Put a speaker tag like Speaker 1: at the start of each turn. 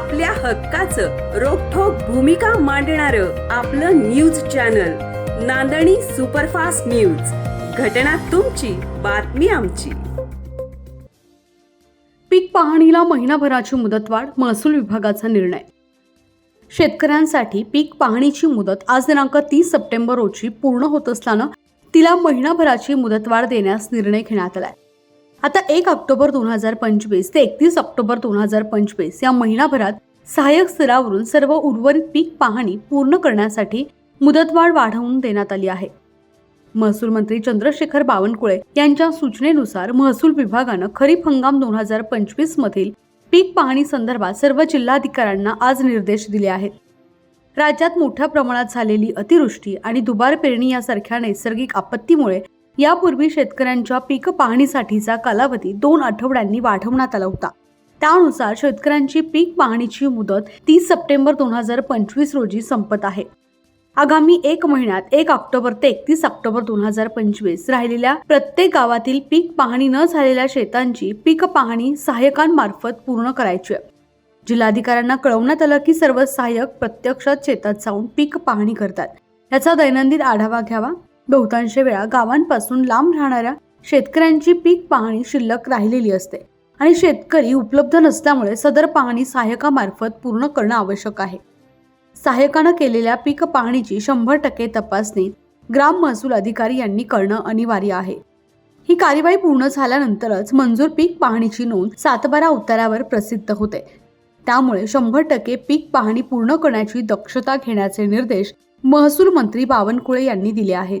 Speaker 1: आपल्या हक्काचं रोखोक भूमिका मांडणार आपलं news channel Nandani superfast news. घटना तुमची बातमी आमची.
Speaker 2: पीक पाहणीला महिनाभराची मुदतवाढ महसूल विभागाचा निर्णय. शेतकऱ्यांसाठी पीक पाहणीची मुदत आज दिनांक तीस सप्टेंबर रोजी पूर्ण होत असल्यानं तिला महिनाभराची मुदतवाढ देण्यास निर्णय घेण्यात आलाय. आता एक ऑक्टोबर दोन हजार पंचवीस ते एकतीस ऑक्टोबर दोन हजार पंचवीस या महिनाभरात सहाय्यक स्तरावरून सर्व उर्वरित पीक पाहणी पूर्ण करण्यासाठी मुदतवाढ वाढवून देण्यात आली आहे. महसूल मंत्री चंद्रशेखर बावनकुळे यांच्या सूचनेनुसार महसूल विभागानं खरीप हंगाम दोन हजार पंचवीस मधील पीक पाहणी संदर्भात सर्व जिल्हाधिकाऱ्यांना आज निर्देश दिले आहेत. राज्यात मोठ्या प्रमाणात झालेली अतिवृष्टी आणि दुबार पेरणी यासारख्या नैसर्गिक आपत्तीमुळे यापूर्वी शेतकऱ्यांच्या पीक पाहणीसाठीचा कालावधी दोन आठवड्यांनी वाढवण्यात आला होता. त्यानुसार शेतकऱ्यांची पीक पाहणीची मुदत तीस सप्टेंबर दोन हजार पंचवीस रोजी संपत आहे. आगामी एक महिन्यात एक ऑक्टोबर ते एकतीस ऑक्टोबर दोन हजार पंचवीस राहिलेल्या प्रत्येक गावातील पीक पाहणी न झालेल्या शेतांची पीक पाहणी सहाय्यकांमार्फत पूर्ण करायची आहे. जिल्हाधिकाऱ्यांना कळवण्यात आलं की सर्व सहाय्यक प्रत्यक्षात शेतात जाऊन पीक पाहणी करतात. याचा दैनंदिन आढावा घ्यावा. बहुतांश वेळा गावांपासून लांब राहणाऱ्या शेतकऱ्यांची पीक पाहणी शिल्लक राहिलेली असते. आणि शेतकरी उपलब्ध नसल्यामुळे सदर पाहणी सहाय्यकामार्फत पूर्ण करणं आवश्यक आहे. सहाय्यकानं केलेल्या पीक पाहणीची शंभर टक्के तपासणी ग्राम महसूल अधिकारी यांनी करणं अनिवार्य आहे. ही कार्यवाही पूर्ण झाल्यानंतरच मंजूर पीक पाहणीची नोंद सातबारा उतारावर प्रसिद्ध होते. त्यामुळे शंभर टक्के पीक पाहणी पूर्ण करण्याची दक्षता घेण्याचे निर्देश महसूल मंत्री बावनकुळे यांनी दिले आहेत.